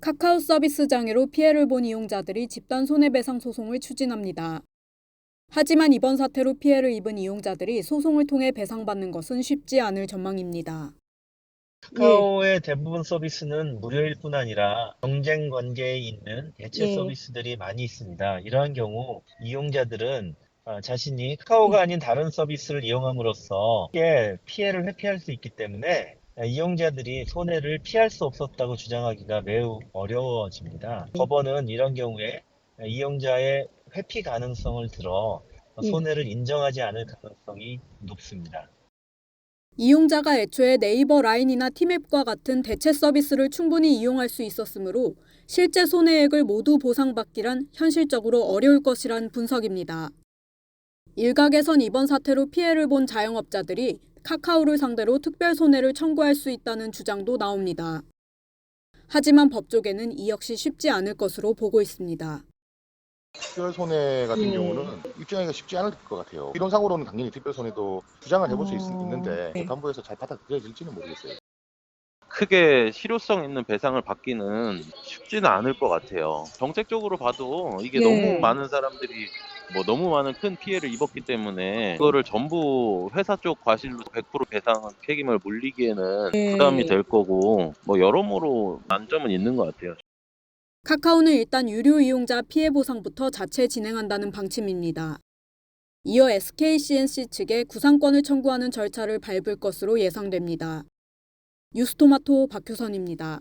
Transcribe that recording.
카카오 서비스 장애로 피해를 본 이용자들이 집단 손해배상 소송을 추진합니다. 하지만 이번 사태로 피해를 입은 이용자들이 소송을 통해 배상받는 것은 쉽지 않을 전망입니다. 카카오의 대부분 서비스는 무료일 뿐 아니라 경쟁 관계에 있는 대체 예. 서비스들이 많이 있습니다. 이러한 경우 이용자들은 어, 자신이 카카오가 아닌 다른 서비스를 이용함으로써 피해를 회피할 수 있기 때문에 이용자들이 손해를 피할 수 없었다고 주장하기가 매우 어려워집니다. 법원은 이런 경우에 이용자의 회피 가능성을 들어 예. 손해를 인정하지 않을 가능성이 높습니다. 이용자가 애초에 네이버 라인이나 티맵과 같은 대체 서비스를 충분히 이용할 수 있었으므로 실제 손해액을 모두 보상받기란 현실적으로 어려울 것이란 분석입니다. 일각에선 이번 사태로 피해를 본 자영업자들이 카카오를 상대로 특별 손해를 청구할 수 있다는 주장도 나옵니다. 하지만 법조계는 이 역시 쉽지 않을 것으로 보고 있습니다. 특별 손해 같은 예. 경우는 입증하기가 쉽지 않을 것 같아요. 이론상으로는 당연히 특별 손해도 주장을 해볼 수 있, 어, 는데 네. 재판부에서 잘 받아들여질지는 모르겠어요. 크게 실효성 있는 배상을 받기는 쉽지는 않을 것 같아요. 정책적으로 봐도 이게 네. 너무 많은 사람들이 뭐 너무 많은 큰 피해를 입었기 때문에 그거를 전부 회사 쪽 과실로 100% 배상 책임을 물리기에는 네. 부담이 될 거고 뭐 여러모로 난점은 있는 것 같아요. 카카오는 일단 유료 이용자 피해 보상부터 자체 진행한다는 방침입니다. 이어 SKCNC 측에 구상권을 청구하는 절차를 밟을 것으로 예상됩니다. 뉴스토마토 박효선입니다.